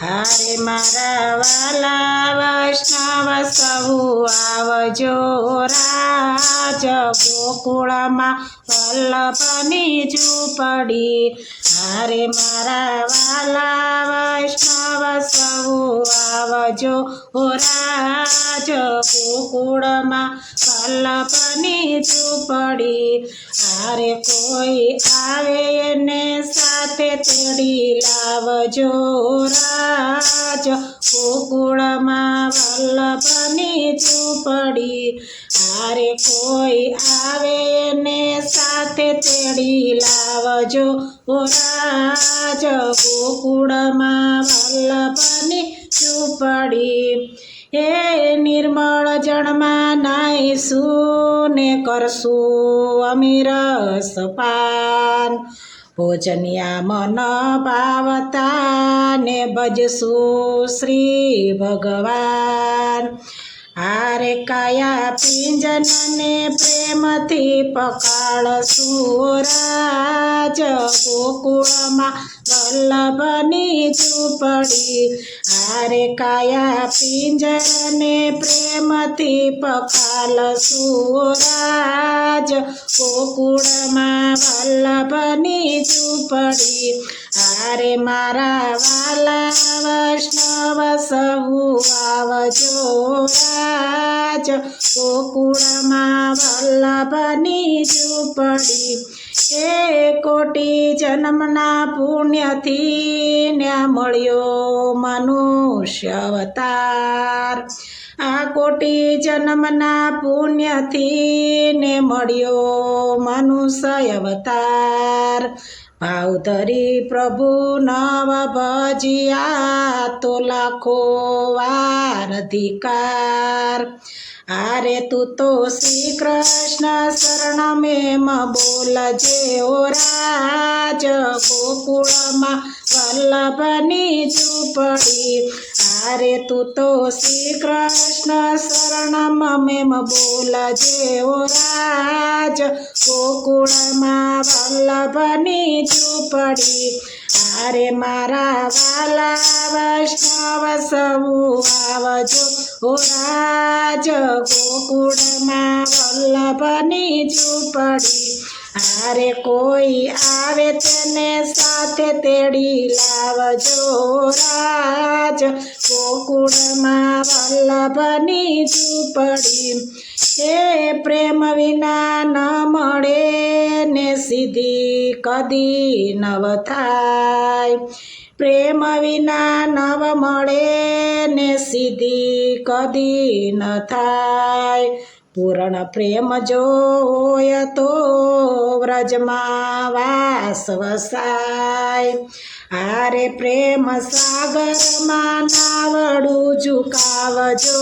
હારે મારા વાલા વૈષ્ણવ સહુ આવજો રાજ. ગોકુળમાં વલ્લભની ઝૂંપડી. હારે મારા વાલા વૈષ્ણવ સહુ આવજો રાજ. ગોકુળમાં વલ્લભની ઝૂંપડી. હારે કોઈ આવે એને તેડી લાવજો રાજ. ગોકુળમાં વલ્લભની ચૂપડી હારે કોઈ આવે ને સાથે તેડી લાવજો રાજ. ગોકુળમાં વલ્લભની ચૂપડી હે નિર્મળ જળમાં નાઈશું ને કરશું અમીરસ પાન. ભોજનિયા મન પાવતા ને ભજશું શ્રી ભગવાન હારે કાયા પિંજનને પ્રેમથી પકાળ સુરાજ ગોકુળમાં વલ્લભની ચૂપડી હારે કાયા પિંજરને પ્રેમથી પકાલ સુરાજ ગોકુળમાં વલ્લભની ઝૂંપડી. હારે મારા વાલા વૈષ્ણવ સહુ આવજો રાજ. ગોકુળમાં વલ્લભની ઝૂંપડી. એ કોટી જન્મના પુણ્યથી ન્યા મળ્યો મનુષ્ય અવતાર. આ કોટી જન્મના પુણ્યથી ને મળ્યો મનુષ્ય અવતાર. ભાવ ધરી પ્રભુ નવ ભજિયા તો લાખો વાર આરે તું તો શ્રી કૃષ્ણ શરણ મેમ બોલજે ઓ રાજ ગોકુળમાં વલ્લભની ઝૂંપડી. આરે તું તો શ્રી કૃષ્ણ શરણ મેમ બોલજે જેવો રાજ. ગોકુળમાં વલ્લભની ઝૂંપડી. અરે મારા વાલા વૈષ્ણવ સૌ આવજો ઓ રાજ. ગોકુળમાં વલ્લભની ઝૂંપડી. અરે કોઈ આવે તેને સાથે તેડી લાવજો રાજ. ગોકુળમાં વલ્લભની ઝૂંપડી. એ પ્રેમ વિના ન મળે ને સીધી કદી નવ થાય. પ્રેમ વિના નવ મળે ને સીધી કદી ન થાય. પૂર્ણ પ્રેમ જો હોય તો વ્રજમાં વાસ વસાય હારે પ્રેમ સાગરમાં નાવડું ઝુકાવજો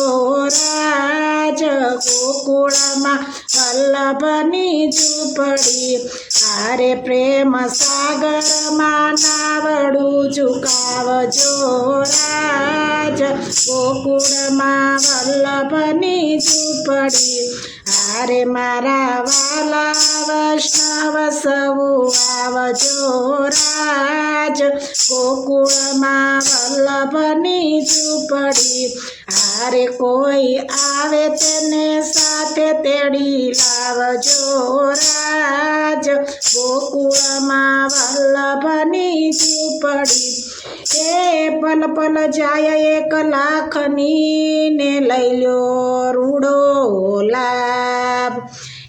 રાજ ગોકુળમાં વલ્લભની ઝૂંપડી. હારે પ્રેમ સાગરમાં નાવડું ઝુકાવજો રાજ ગોકુળમાં વલ્લભની ઝૂંપડી. હારે મારા વાલા વૈષ્ણવ સૌ આવજો રાજ. ગોકુળમાં વલ્લભની ઝૂંપડી. હારે કોઈ આવે તેને સાથે તેડી લાવજો રાજ. ગોકુળમાં વલ્લભની ઝૂંપડી. એ પલ પલ જાય એક લાખની ને લઈ લ્યો રૂડો લાભ.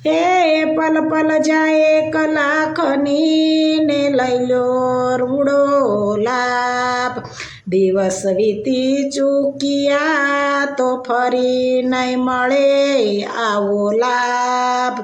એ પલ પલ જાય એક લાખની ને લઈ લ્યો રૂડો લાભ. દિવસ વીતી ચૂક્યા તો ફરી નહીં મળે આવો લાભ.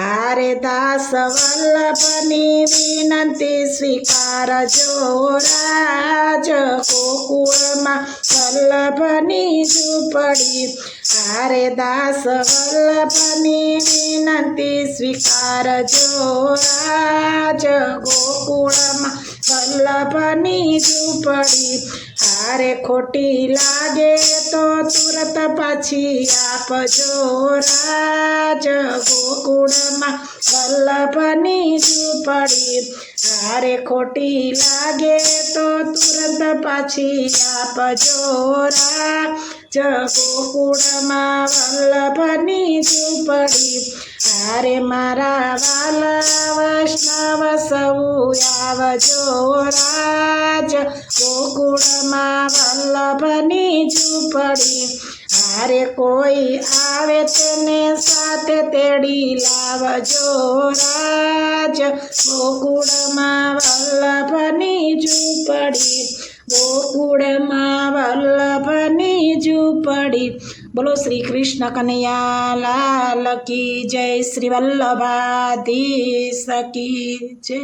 હારે દાસ વલ્લભની વિનંતી સ્વીકારજો રાજ ગોકુળમાં વલ્લભની ઝૂંપડી હારે દાસ વલ્લભની વિનંતી સ્વીકારજો રાજ ગોકુળમાં વલ્લભની ઝૂંપડી, હારે ખોટી લાગે તો તુરત પાછી આપજો રાજ ગોકુળમાં વલ્લભની ઝૂંપડી, હારે ખોટી લાગે તો તુરંત પાછી આપજો રાજ ગોકુળમાં વલ્લભની ઝૂંપડી હારે મારા વાલા વૈષ્ણવ સૌ આવજો રાજ. ગોકુળમાં વલ્લભની ઝૂંપડી, હારે કોઈ આવે તેને સાથે તેડી લાવજો રાજ. ગોકુળમાં વલ્લભની ઝૂંપડી, ગોકુળમાં વલ્લભની ઝૂંપડી બોલો શ્રી કૃષ્ણ કનૈયા લાલ કી જય શ્રી વલ્લભાધીશ સકી જય.